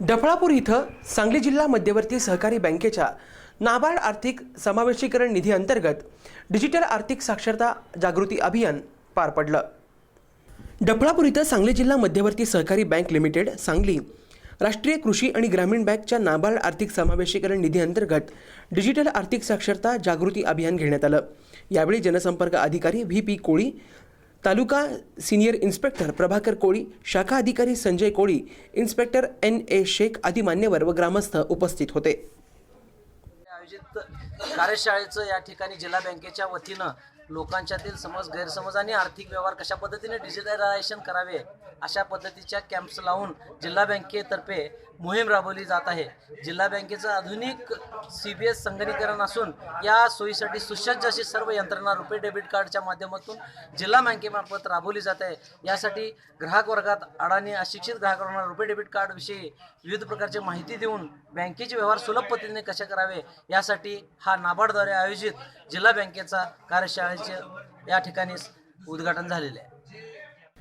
डफळापूर इथं सांगली जिल्हा मध्यवर्ती सहकारी बँकेच्या नाबार्ड आर्थिक समावेशीकरण निधी अंतर्गत डिजिटल आर्थिक साक्षरता जागृती अभियान पार पडलं. डफळापूर इथं सांगली जिल्हा मध्यवर्ती सहकारी बँक लिमिटेड सांगली राष्ट्रीय कृषी आणि ग्रामीण बँकच्या नाबार्ड आर्थिक समावेशीकरण निधी अंतर्गत डिजिटल आर्थिक साक्षरता जागृती अभियान घेण्यात आलं. यावेळी जनसंपर्क अधिकारी V P Koli taluka senior inspector Prabhakar Koli शाखा अधिकारी Sanjay Koli inspector N A Shaikh आदी मान्यवर व ग्रामस्थ उपस्थित होते. आयोजित कार्यशाळेचं या ठिकाणी जिल्हा बँकेच्या वतीनं लोकांच्यातील समज गैरसमज आणि आर्थिक व्यवहार कशा पद्धतीने डिजिटलायझेशन करावे अशा पद्धतीच्या कॅम्प्स लावून जिल्हा बँकेतर्फे मोहीम राबवली जात आहे. जिल्हा बँकेचं आधुनिक सी बी एस संगणीकरण असून या सोयीसाठी सुसज्ज अशी सर्व यंत्रणा रुपे डेबिट कार्डच्या माध्यमातून जिल्हा बँकेमार्फत राबवली जात आहे. यासाठी ग्राहक वर्गात अडाणी अशिक्षित ग्राहकांना रुपे डेबिट कार्डविषयी विविध प्रकारची माहिती देऊन बँकेचे व्यवहार सुलभ पद्धतीने कसे करावे यासाठी हा नाबार्डद्वारे आयोजित जिल्हा बँकेचा कार्यशाळेचे या ठिकाणी उद्घाटन झालेले आहे.